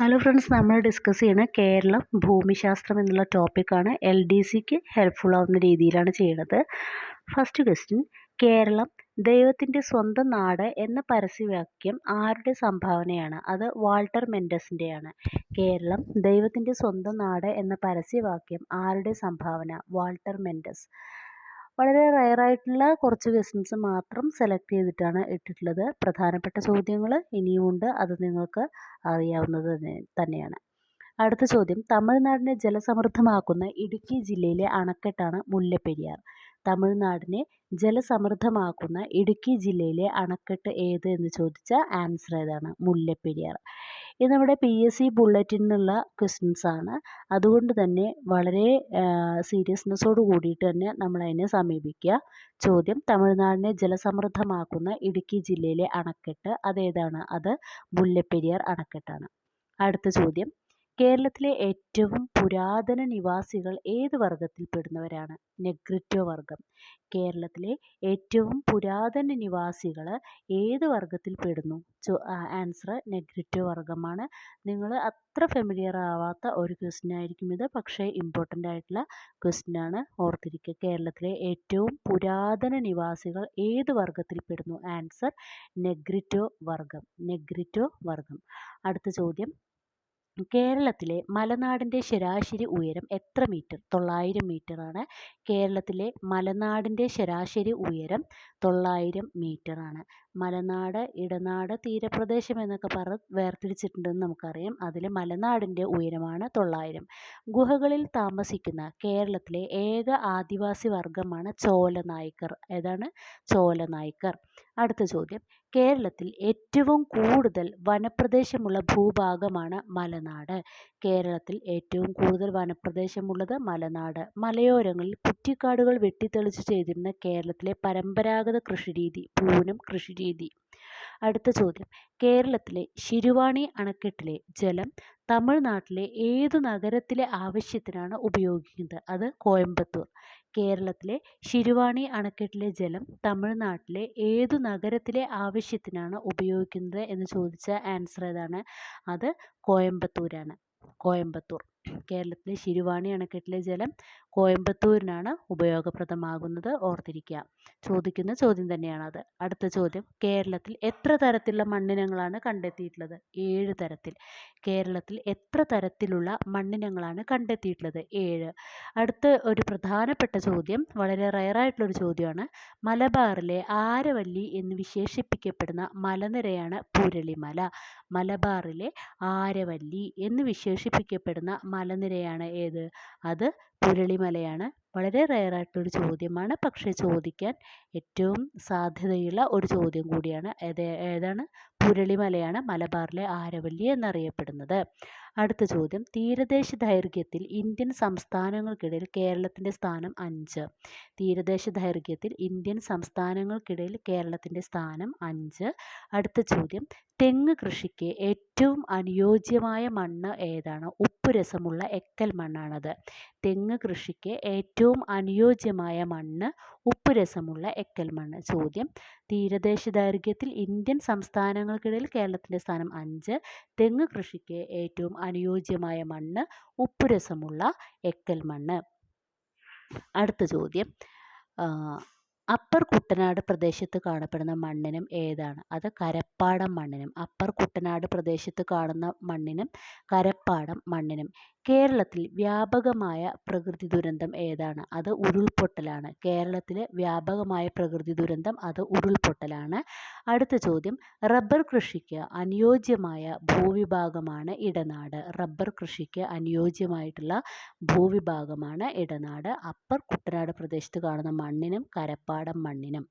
Hello friends നമ്മൾ discuss ചെയ്യുന്ന കേരളം ഭൂമിശാസ്ത്രം എന്നുള്ള ടോപ്പിക്കാണ് എൽ ഡി സിക്ക് ഹെൽപ്ഫുൾ ആവുന്ന രീതിയിലാണ് ചെയ്യുന്നത്. ഫസ്റ്റ് ക്വസ്റ്റ്യൻ കേരളം ദൈവത്തിന്റെ സ്വന്തം നാട് എന്ന പരസ്യവാക്യം ആരുടെ സംഭാവനയാണ്? അത് വാൾട്ടർ മെൻഡസിന്റെയാണ്. കേരളം ദൈവത്തിന്റെ സ്വന്തം നാട് എന്ന പരസ്യവാക്യം ആരുടെ സംഭാവന? Walter Mendes. വളരെ റയറായിട്ടുള്ള കുറച്ച് ക്വസ്റ്റ്യൻസ് മാത്രം സെലക്ട് ചെയ്തിട്ടാണ് ഇട്ടിട്ടുള്ളത്. പ്രധാനപ്പെട്ട ചോദ്യങ്ങൾ ഇനിയുമുണ്ട് അത് നിങ്ങൾക്ക് അറിയാവുന്നത് തന്നെയാണ്. അടുത്ത ചോദ്യം. തമിഴ്നാടിനെ ജലസമൃദ്ധമാക്കുന്ന ഇടുക്കി ജില്ലയിലെ അണക്കെട്ടാണ് മുല്ലപ്പെരിയാർ. തമിഴ്നാടിനെ ജലസമൃദ്ധമാക്കുന്ന ഇടുക്കി ജില്ലയിലെ അണക്കെട്ട് ഏത് എന്ന് ചോദിച്ചാൽ ആൻസർ ഏതാണ്. മുല്ലപ്പെരിയാർ. ഇത് നമ്മുടെ പി എസ് സി ബുള്ളറ്റിൽ നിന്നുള്ള ക്വസ്റ്റ്യൻസ് ആണ്. അതുകൊണ്ട് തന്നെ വളരെ സീരിയസ്നെസ്സോട് കൂടിയിട്ട് തന്നെ നമ്മൾ അതിനെ സമീപിക്കുക. ചോദ്യം തമിഴ്നാടിനെ ജലസമൃദ്ധമാക്കുന്ന ഇടുക്കി ജില്ലയിലെ അണക്കെട്ട് അതേതാണ്? അത് മുല്ലപ്പെരിയാർ അണക്കെട്ടാണ്. അടുത്ത ചോദ്യം. കേരളത്തിലെ ഏറ്റവും പുരാതന നിവാസികൾ ഏത് വർഗത്തിൽപ്പെടുന്നവരാണ് നെഗ്രിറ്റോ വർഗം കേരളത്തിലെ ഏറ്റവും പുരാതന നിവാസികൾ ഏത് വർഗത്തിൽപ്പെടുന്നു ആൻസർ നെഗ്രിറ്റോ വർഗമാണ് നിങ്ങൾ അത്ര ഫെമിലിയർ ആവാത്ത ഒരു ക്വസ്റ്റ്യൻ ആയിരിക്കും ഇത്. പക്ഷേ ഇമ്പോർട്ടന്റ് ആയിട്ടുള്ള ക്വസ്റ്റ്യൻ ആണ്. ഓർത്തിരിക്കുക കേരളത്തിലെ ഏറ്റവും പുരാതന നിവാസികൾ ഏത് വർഗത്തിൽപ്പെടുന്നു ആൻസർ നെഗ്രിറ്റോ വർഗം നെഗ്രിറ്റോ വർഗം അടുത്ത ചോദ്യം. കേരളത്തിലെ മലനാടിന്റെ ശരാശരി ഉയരം എത്ര മീറ്റർ? തൊള്ളായിരം മീറ്ററാണ് കേരളത്തിലെ മലനാടിന്റെ ശരാശരി ഉയരം തൊള്ളായിരം മീറ്ററാണ് മലനാട് ഇടനാട് തീരപ്രദേശം എന്നൊക്കെ പറ വേർതിരിച്ചിട്ടുണ്ടെന്ന് നമുക്കറിയാം. അതിൽ മലനാടിന്റെ ഉയരമാണ് തൊള്ളായിരം. ഗുഹകളിൽ താമസിക്കുന്ന കേരളത്തിലെ ഏക ആദിവാസി വർഗമാണ് ചോല നായ്ക്കർ. ഏതാണ്? ചോല നായ്ക്കർ. അടുത്ത ചോദ്യം. കേരളത്തിൽ ഏറ്റവും കൂടുതൽ വനപ്രദേശമുള്ള ഭൂഭാഗമാണ് മലനാട്. കേരളത്തിൽ ഏറ്റവും കൂടുതൽ വനപ്രദേശമുള്ളത് മലനാട്. മലയോരങ്ങളിൽ കുറ്റിക്കാടുകൾ വെട്ടിത്തെളിച്ച് ചെയ്തിരുന്ന കേരളത്തിലെ പരമ്പരാഗത കൃഷിരീതി പൂനം കൃഷിരീതി അടുത്ത ചോദ്യം. കേരളത്തിലെ ശിരുവാണി അണക്കെട്ടിലെ ജലം തമിഴ്നാട്ടിലെ ഏത് നഗരത്തിലെ ആവശ്യത്തിനാണ് ഉപയോഗിക്കുന്നത്? അത് കോയമ്പത്തൂർ. കേരളത്തിലെ ശിരുവാണി അണക്കെട്ടിലെ ജലം തമിഴ്നാട്ടിലെ ഏതു നഗരത്തിലെ ആവശ്യത്തിനാണ് ഉപയോഗിക്കുന്നത് എന്ന് ചോദിച്ച ആൻസർ ഏതാണ്? അത് കോയമ്പത്തൂരാണ്. കോയമ്പത്തൂർ. കേരളത്തിലെ ശിരുവാണി അണക്കെട്ടിലെ ജലം. കോയമ്പത്തൂരിനാണ് ഉപയോഗപ്രദമാകുന്നത് ഓർത്തിരിക്കുക. ചോദിക്കുന്ന ചോദ്യം തന്നെയാണത് അടുത്ത ചോദ്യം. കേരളത്തിൽ എത്ര തരത്തിലുള്ള മണ്ണിനങ്ങളാണ് കണ്ടെത്തിയിട്ടുള്ളത്? ഏഴ് തരത്തിൽ. കേരളത്തിൽ എത്ര തരത്തിലുള്ള മണ്ണിനങ്ങളാണ് കണ്ടെത്തിയിട്ടുള്ളത്? ഏഴ്. അടുത്ത ഒരു പ്രധാനപ്പെട്ട ചോദ്യം വളരെ റയറായിട്ടുള്ളൊരു ചോദ്യമാണ്. മലബാറിലെ ആരവല്ലി എന്ന് വിശേഷിപ്പിക്കപ്പെടുന്ന മലനിരയാണ് പുരളിമല. മലബാറിലെ ആരവല്ലി എന്ന് വിശേഷിപ്പിക്കപ്പെടുന്ന മലനിരയാണ് ഏത്? അത് പുരളിമലയാണ്. വളരെ റയറായിട്ടൊരു ചോദ്യമാണ്. പക്ഷേ ചോദിക്കാൻ ഏറ്റവും സാധ്യതയുള്ള ഒരു ചോദ്യം കൂടിയാണ്. ഏത് ഏതാണ്? പുരളിമലയാണ് മലബാറിലെ ആരവല്ലി എന്നറിയപ്പെടുന്നത്. അടുത്ത ചോദ്യം. തീരദേശ ദൈർഘ്യത്തിൽ ഇന്ത്യൻ സംസ്ഥാനങ്ങൾക്കിടയിൽ കേരളത്തിന്റെ സ്ഥാനം അഞ്ച്. തീരദേശ ദൈർഘ്യത്തിൽ ഇന്ത്യൻ സംസ്ഥാനങ്ങൾക്കിടയിൽ കേരളത്തിന്റെ സ്ഥാനം അഞ്ച്. അടുത്ത ചോദ്യം. തെങ്ങ് കൃഷിക്ക് ഏറ്റവും അനുയോജ്യമായ മണ്ണ് ഏതാണ്? ഉപ്പ് ഉപ്പുരസമുള്ള എക്കൽ മണ്ണാണത്. തെങ്ങ് കൃഷിക്ക് ഏറ്റവും അനുയോജ്യമായ മണ്ണ് ഉപ്പ് ഉപ്പുരസമുള്ള എക്കൽ മണ്ണ്. ചോദ്യം. തീരദേശ ദൈർഘ്യത്തിൽ ഇന്ത്യൻ സംസ്ഥാനങ്ങൾക്കിടയിൽ കേരളത്തിന്റെ സ്ഥാനം അഞ്ച് തെങ്ങ് കൃഷിക്ക് ഏറ്റവും അനുയോജ്യമായ മണ്ണ് ഉപ്പുരസമുള്ള എക്കൽ മണ്ണ്. അടുത്ത ചോദ്യം. അപ്പർ കുട്ടനാട് പ്രദേശത്ത് കാണപ്പെടുന്ന മണ്ണിനം ഏതാണ്? അത് കരപ്പാടം മണ്ണിനം. അപ്പർ കുട്ടനാട് പ്രദേശത്ത് കാണുന്ന മണ്ണിനം കരപ്പാടം മണ്ണിനം. കേരളത്തിൽ വ്യാപകമായ പ്രകൃതി ദുരന്തം ഏതാണ്? അത് ഉരുൾപൊട്ടലാണ്. കേരളത്തിലെ വ്യാപകമായ പ്രകൃതി ദുരന്തം അത് ഉരുൾപൊട്ടലാണ്. അടുത്ത ചോദ്യം. റബ്ബർ കൃഷിക്ക് അനുയോജ്യമായ ഭൂവിഭാഗമാണ് ഇടനാട്. റബ്ബർ കൃഷിക്ക് അനുയോജ്യമായിട്ടുള്ള ഭൂവിഭാഗമാണ് ഇടനാട്. അപ്പർ കുട്ടനാട് പ്രദേശത്ത് കാണുന്ന മണ്ണിനും കരപ്പാടം മണ്ണിനും